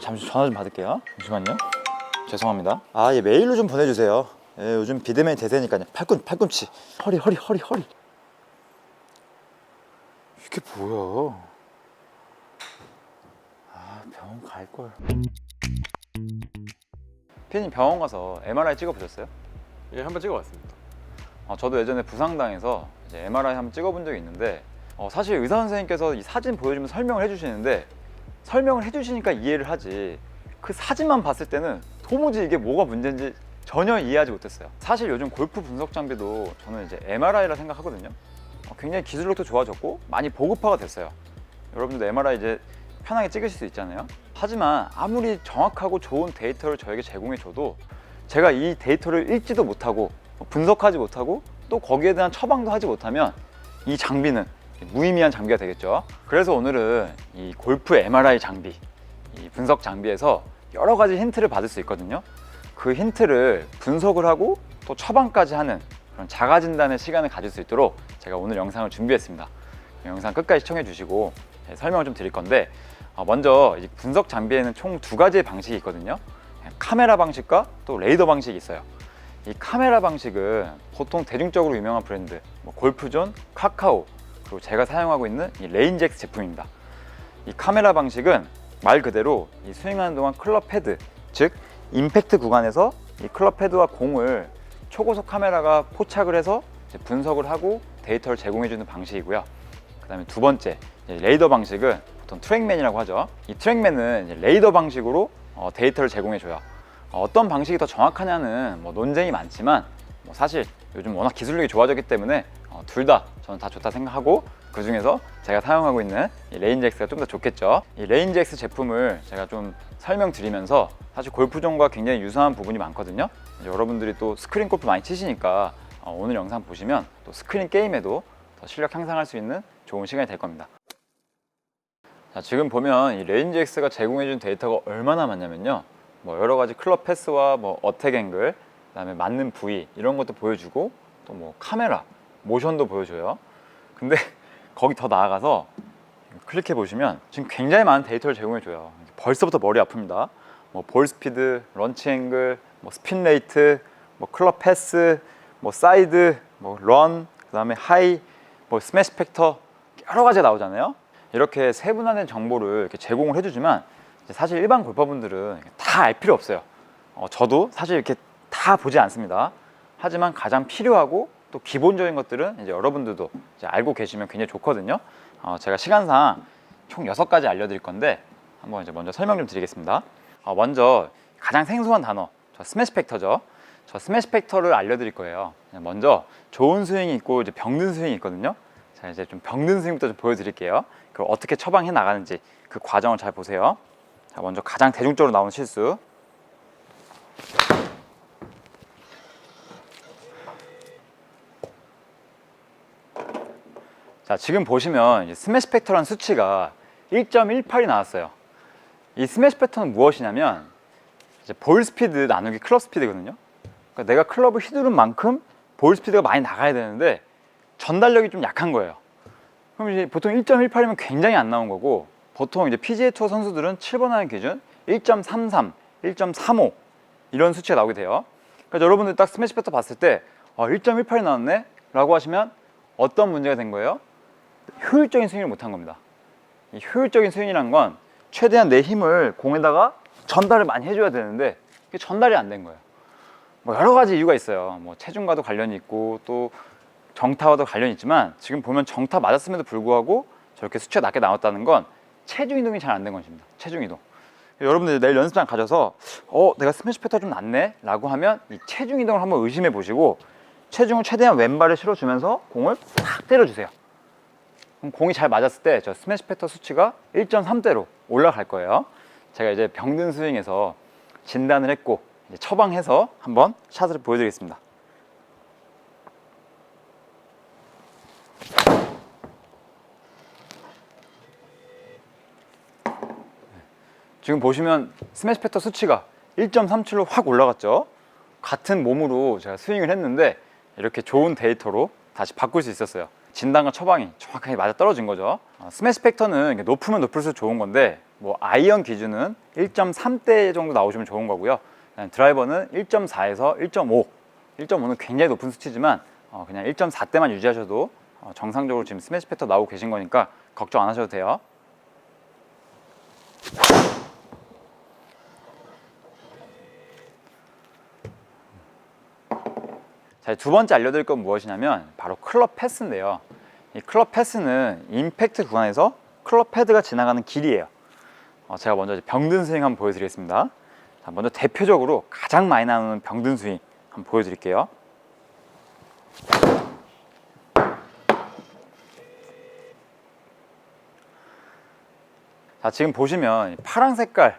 잠시 전화 좀 받을게요. 잠시만요. 죄송합니다. 아, 예, 메일로 좀 보내주세요. 예, 요즘 비대면이 대세니까요. 팔꿈, 팔꿈치. 허리, 허리, 허리, 허리. 이게 뭐야? 아, 병원 갈 걸. 피디님 병원 가서 MRI 찍어보셨어요? 예, 한번 찍어봤습니다. 어, 저도 예전에 부상당해서 이제 MRI 한번 찍어본 적이 있는데 어, 사실 의사 선생님께서 이 사진 보여주면서 설명을 해주시는데 설명을 해주시니까 이해를 하지 그 사진만 봤을 때는 도무지 이게 뭐가 문제인지 전혀 이해하지 못했어요. 사실 요즘 골프 분석 장비도 저는 이제 MRI라 생각하거든요. 어, 굉장히 기술력도 좋아졌고 많이 보급화가 됐어요. 여러분들 MRI 이제 편하게 찍으실 수 있잖아요. 하지만 아무리 정확하고 좋은 데이터를 저에게 제공해 줘도 제가 이 데이터를 읽지도 못하고 분석하지 못하고 또 거기에 대한 처방도 하지 못하면 이 장비는 무의미한 장비가 되겠죠. 그래서 오늘은 이 골프 MRI 장비, 이 분석 장비에서 여러 가지 힌트를 받을 수 있거든요. 그 힌트를 분석을 하고 또 처방까지 하는 그런 자가 진단의 시간을 가질 수 있도록 제가 오늘 영상을 준비했습니다. 영상 끝까지 시청해 주시고 네, 설명을 좀 드릴 건데 어, 먼저 이 분석 장비에는 총 두 가지의 방식이 있거든요. 카메라 방식과 또 레이더 방식이 있어요. 이 카메라 방식은 보통 대중적으로 유명한 브랜드 뭐 골프존, 카카오 그리고 제가 사용하고 있는 이 레인젝스 제품입니다. 이 카메라 방식은 말 그대로 이 스윙하는 동안 클럽 헤드 즉 임팩트 구간에서 이 클럽 헤드와 공을 초고속 카메라가 포착을 해서 분석을 하고 데이터를 제공해주는 방식이고요. 그 다음에 두 번째 레이더 방식은 보통 트랙맨이라고 하죠. 이 트랙맨은 레이더 방식으로 어, 데이터를 제공해줘요. 어, 떤 방식이 더 정확하냐는 뭐 논쟁이 많지만 뭐 사실 요즘 워낙 기술력이 좋아졌기 때문에 어, 둘 다 저는 다 좋다 생각하고 그 중에서 제가 사용하고 있는 이 레인젝스가 좀 더 좋겠죠. 이 레인젝스 제품을 제가 좀 설명드리면서 사실 골프존과 굉장히 유사한 부분이 많거든요. 여러분들이 또 스크린 골프 많이 치시니까 어, 오늘 영상 보시면 또 스크린 게임에도 더 실력 향상할 수 있는 좋은 시간이 될 겁니다. 자, 지금 보면 이 레인지X가 제공해준 데이터가 얼마나 많냐면요. 뭐 여러 가지 클럽 패스와 뭐 어택 앵글, 그다음에 맞는 부위 이런 것도 보여주고 또 뭐 카메라, 모션도 보여줘요. 근데 거기 더 나아가서 클릭해 보시면 지금 굉장히 많은 데이터를 제공해 줘요. 벌써부터 머리 아픕니다. 뭐 볼 스피드, 런치 앵글, 뭐 스핀 레이트, 뭐 클럽 패스, 뭐 사이드, 뭐 런, 그다음에 하이, 뭐 스매시 팩터 여러 가지가 나오잖아요. 이렇게 세분화된 정보를 이렇게 제공을 해주지만 사실 일반 골퍼분들은 다 알 필요 없어요. 어, 저도 사실 이렇게 다 보지 않습니다. 하지만 가장 필요하고 또 기본적인 것들은 이제 여러분들도 이제 알고 계시면 굉장히 좋거든요. 어, 제가 시간상 총 여섯 가지 알려드릴 건데 한번 이제 먼저 설명 좀 드리겠습니다. 어, 먼저 가장 생소한 단어, 저 스매시 팩터죠. 저 스매시 팩터를 알려드릴 거예요. 먼저 좋은 스윙이 있고 이제 병든 스윙이 있거든요. 자 이제 좀 병든 스윙부터 좀 보여드릴게요. 그 어떻게 처방해 나가는지 그 과정을 잘 보세요. 자 먼저 가장 대중적으로 나오는 실수. 자 지금 보시면 스매시 팩터라는 수치가 1.18이 나왔어요. 이 스매시 팩터는 무엇이냐면 볼 스피드 나누기 클럽 스피드거든요. 그러니까 내가 클럽을 휘두른 만큼 볼 스피드가 많이 나가야 되는데 전달력이 좀 약한 거예요. 그럼 이제 보통 1.18이면 굉장히 안 나온 거고 보통 이제 PGA 투어 선수들은 7번 하는 기준 1.33, 1.35 이런 수치가 나오게 돼요. 그래서 여러분들 딱 스매시 패터 봤을 때 어, 1.18이 나왔네 라고 하시면 어떤 문제가 된 거예요? 효율적인 스윙을 못한 겁니다. 이 효율적인 스윙이란 건 최대한 내 힘을 공에다가 전달을 많이 해줘야 되는데 그게 전달이 안 된 거예요. 뭐 여러 가지 이유가 있어요. 뭐 체중과도 관련이 있고 또 정타와도 관련이 있지만 지금 보면 정타 맞았음에도 불구하고 저렇게 수치가 낮게 나왔다는 건 체중 이동이 잘 안 된 것입니다. 체중 이동. 여러분들 내일 연습장 가셔서 어 내가 스매시 패턴 좀 낮네 라고 하면 이 체중 이동을 한번 의심해 보시고 체중을 최대한 왼발에 실어주면서 공을 탁 때려주세요. 그럼 공이 잘 맞았을 때 저 스매시 패턴 수치가 1.3대로 올라갈 거예요. 제가 이제 병든 스윙에서 진단을 했고 처방해서 한번 샷을 보여드리겠습니다. 지금 보시면 스매시 패터 수치가 1.37로 확 올라갔죠. 같은 몸으로 제가 스윙을 했는데 이렇게 좋은 데이터로 다시 바꿀 수 있었어요. 진단과 처방이 정확하게 맞아 떨어진 거죠. 어, 스매시 팩터는 높으면 높을수록 좋은 건데 뭐 아이언 기준은 1.3대 정도 나오시면 좋은 거고요. 드라이버는 1.4에서 1.5. 1.5는 굉장히 높은 수치지만 어, 그냥 1.4대만 유지하셔도 어, 정상적으로 지금 스매시 패턴 나오고 계신 거니까 걱정 안 하셔도 돼요. 자, 두 번째 알려드릴 건 무엇이냐면 바로 클럽 패스인데요. 이 클럽 패스는 임팩트 구간에서 클럽 패드가 지나가는 길이에요. 어, 제가 먼저 병든 스윙 한번 보여드리겠습니다. 자, 먼저 대표적으로 가장 많이 나오는 병든 스윙 한번 보여드릴게요. 자, 지금 보시면 이 파란 색깔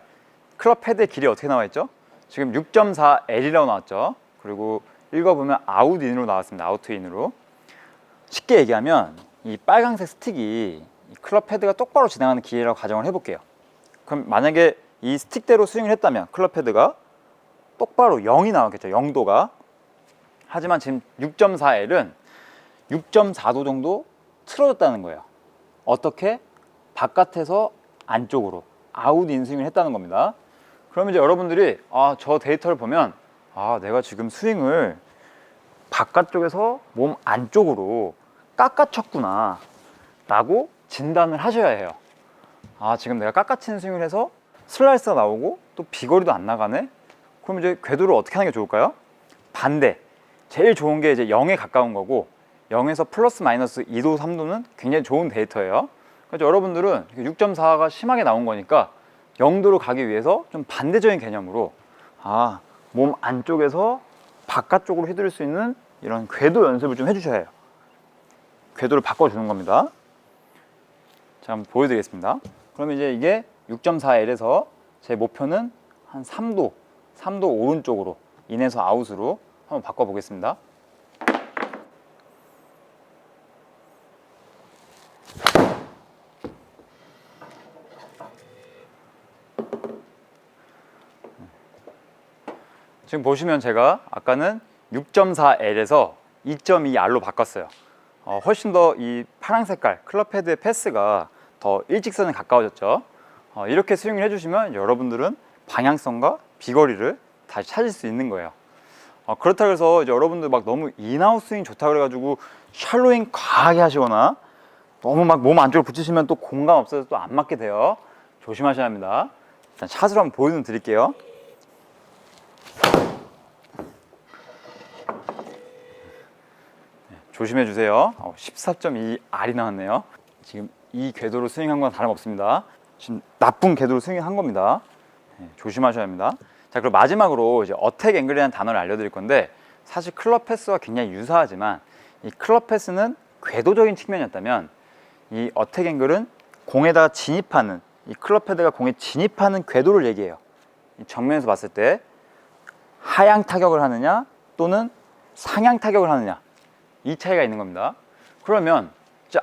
클럽 패드의 길이 어떻게 나와 있죠? 지금 6.4L이라고 나왔죠. 그리고 읽어보면 아웃인으로 나왔습니다. 아웃인으로. 쉽게 얘기하면 이 빨강색 스틱이 이 클럽 패드가 똑바로 지나가는 길이라고 가정을 해볼게요. 그럼 만약에 이 스틱대로 스윙을 했다면 클럽 패드가 똑바로 0이 나왔겠죠. 0도가. 하지만 지금 6.4L은 6.4도 정도 틀어졌다는 거예요. 어떻게? 바깥에서 안쪽으로 아웃 인스윙을 했다는 겁니다. 그러면 이제 여러분들이 아, 저 데이터를 보면 아, 내가 지금 스윙을 바깥쪽에서 몸 안쪽으로 깎아쳤구나 라고 진단을 하셔야 해요. 아, 지금 내가 깎아치는 스윙을 해서 슬라이스가 나오고 또 비거리도 안 나가네? 그럼 이제 궤도를 어떻게 하는 게 좋을까요? 반대. 제일 좋은 게 이제 0에 가까운 거고 0에서 플러스 마이너스 2도, 3도는 굉장히 좋은 데이터예요. 그래서 여러분들은 6.4가 심하게 나온 거니까 0도로 가기 위해서 좀 반대적인 개념으로 아, 몸 안쪽에서 바깥쪽으로 휘두를 수 있는 이런 궤도 연습을 좀 해주셔야 해요. 궤도를 바꿔주는 겁니다. 자, 한번 보여드리겠습니다. 그러면 이제 이게 6.4L에서 제 목표는 한 3도, 3도 오른쪽으로 인에서 아웃으로 한번 바꿔보겠습니다. 지금 보시면 제가 아까는 6.4L에서 2.2R로 바꿨어요. 어, 훨씬 더 이 파란 색깔 클럽 헤드의 패스가 더 일직선에 가까워졌죠. 어, 이렇게 스윙을 해주시면 여러분들은 방향성과 비거리를 다시 찾을 수 있는 거예요. 어, 그렇다고 해서 이제 여러분들 막 너무 인아웃 스윙 좋다 그래가지고 샬로잉 과하게 하시거나 너무 막 몸 안쪽으로 붙이시면 또 공간 없어서 또 안 맞게 돼요. 조심하셔야 합니다. 일단 샷을 한번 보여드릴게요. 조심해 주세요. 14.2R이 나왔네요. 지금 이 궤도로 스윙한 건 다름없습니다. 지금 나쁜 궤도로 스윙한 겁니다. 네, 조심하셔야 합니다. 자, 그리고 마지막으로 이제 어택 앵글이라는 단어를 알려드릴 건데 사실 클럽 패스와 굉장히 유사하지만 이 클럽 패스는 궤도적인 측면이었다면 이 어택 앵글은 공에다가 진입하는 이 클럽 헤드가 공에 진입하는 궤도를 얘기해요. 이 정면에서 봤을 때 하향 타격을 하느냐 또는 상향 타격을 하느냐 이 차이가 있는 겁니다. 그러면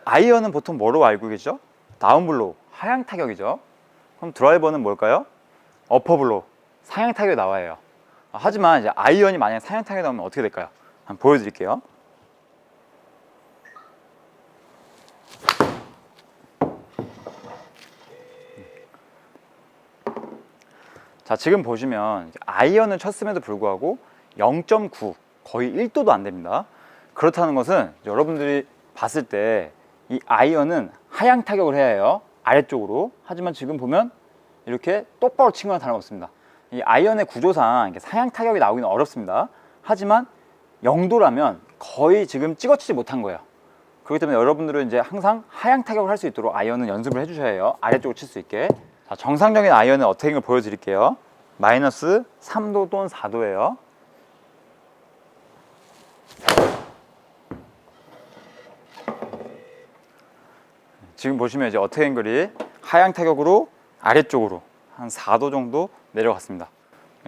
아이언은 보통 뭐로 알고 계시죠? 다운블로우, 하향 타격이죠. 그럼 드라이버는 뭘까요? 어퍼블로우, 상향 타격이 나와요. 아, 하지만 이제 아이언이 만약에 상향 타격이 나오면 어떻게 될까요? 한번 보여드릴게요. 자 지금 보시면 아이언을 쳤음에도 불구하고 0.9 거의 1도도 안 됩니다. 그렇다는 것은 여러분들이 봤을 때 이 아이언은 하향 타격을 해야 해요. 아래쪽으로. 하지만 지금 보면 이렇게 똑바로 친 거나 다름없습니다. 이 아이언의 구조상 상향 타격이 나오기는 어렵습니다. 하지만 0도라면 거의 지금 찍어치지 못한 거예요. 그렇기 때문에 여러분들은 이제 항상 하향 타격을 할 수 있도록 아이언은 연습을 해주셔야 해요. 아래쪽으로 칠 수 있게. 자, 정상적인 아이언의 어택을 보여드릴게요. 마이너스 3도 또는 4도예요. 지금 보시면 이제 어택 앵글이 하향 타격으로 아래쪽으로 한 4도 정도 내려갔습니다.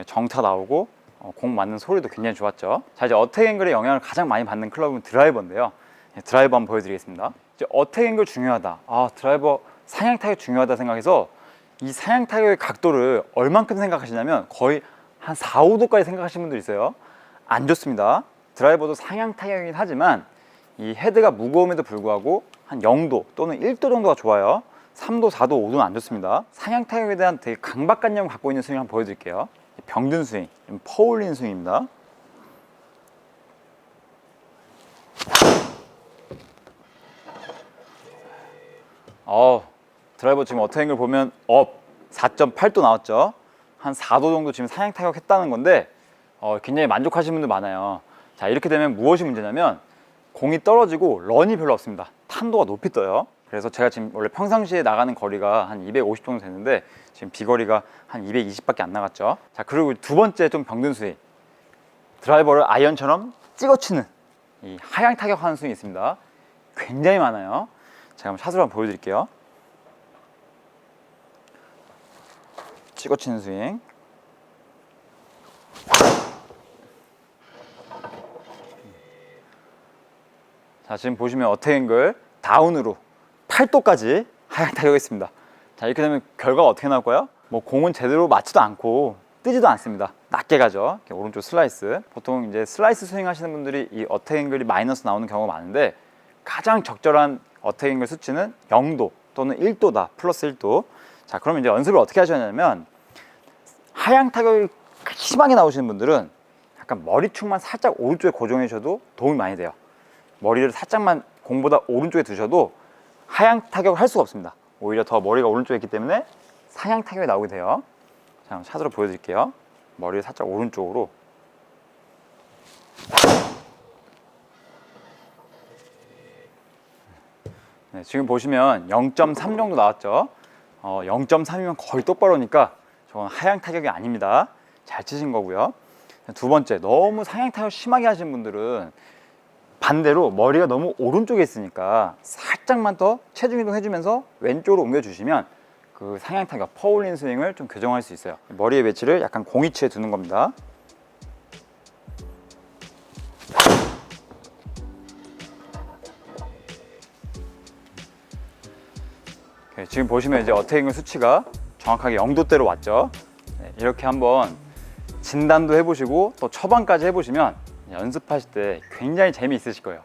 정타 나오고 어, 공 맞는 소리도 굉장히 좋았죠. 자 이제 어택 앵글의 영향을 가장 많이 받는 클럽은 드라이버인데요. 예, 드라이버 한번 보여드리겠습니다. 이제 어택 앵글 중요하다. 아 드라이버 상향 타격 중요하다 생각해서 이 상향 타격의 각도를 얼만큼 생각하시냐면 거의 한 4, 5도까지 생각하시는 분들 있어요. 안 좋습니다. 드라이버도 상향 타격이긴 하지만 이 헤드가 무거움에도 불구하고 한 0도 또는 1도 정도가 좋아요. 3도, 4도, 5도는 안 좋습니다. 상향 타격에 대한 되게 강박관념을 갖고 있는 스윙을 한번 보여드릴게요. 병든 스윙, 좀 퍼올린 스윙입니다. 어, 드라이버 지금 어택을 보면 업 4.8도 나왔죠. 한 4도 정도 지금 상향 타격했다는 건데 어, 굉장히 만족하시는 분들 많아요. 자 이렇게 되면 무엇이 문제냐면 공이 떨어지고 런이 별로 없습니다. 탄도가 높이 떠요. 그래서 제가 지금 원래 평상시에 나가는 거리가 한 250 정도 되는데 지금 비거리가 한 220밖에 안 나갔죠. 자 그리고 두 번째 좀 병든 스윙 드라이버를 아이언처럼 찍어치는 이 하향 타격하는 스윙이 있습니다. 굉장히 많아요. 제가 한번 샷으로 한번 보여드릴게요. 찍어치는 스윙. 자 지금 보시면 어택앵글 다운으로 8도까지 하향 타격했습니다. 자 이렇게 되면 결과가 어떻게 나올까요? 뭐 공은 제대로 맞지도 않고 뜨지도 않습니다. 낮게 가죠. 오른쪽 슬라이스. 보통 이제 슬라이스 스윙 하시는 분들이 이 어택앵글이 마이너스 나오는 경우가 많은데 가장 적절한 어택앵글 수치는 0도 또는 1도다. 플러스 1도. 자 그러면 이제 연습을 어떻게 하셔야냐면 하향 타격이 심하게 나오시는 분들은 약간 머리축만 살짝 오른쪽에 고정해 주셔도 도움이 많이 돼요. 머리를 살짝만 공보다 오른쪽에 두셔도 하향 타격을 할 수가 없습니다. 오히려 더 머리가 오른쪽에 있기 때문에 상향 타격이 나오게 돼요. 자, 샷으로 보여드릴게요. 머리를 살짝 오른쪽으로. 네, 지금 보시면 0.3 정도 나왔죠. 어, 0.3이면 거의 똑바로니까 저건 하향 타격이 아닙니다. 잘 치신 거고요. 두 번째, 너무 상향 타격 심하게 하신 분들은 반대로 머리가 너무 오른쪽에 있으니까 살짝만 더 체중 이동 해주면서 왼쪽으로 옮겨주시면 그 상향 타격, 퍼올린 스윙을 좀 교정할 수 있어요. 머리의 위치를 약간 공이치에 두는 겁니다. 오케이, 지금 보시면 이제 어택잉글 수치가 정확하게 0도대로 왔죠. 네, 이렇게 한번 진단도 해보시고 또 처방까지 해보시면 연습하실 때 굉장히 재미있으실 거예요.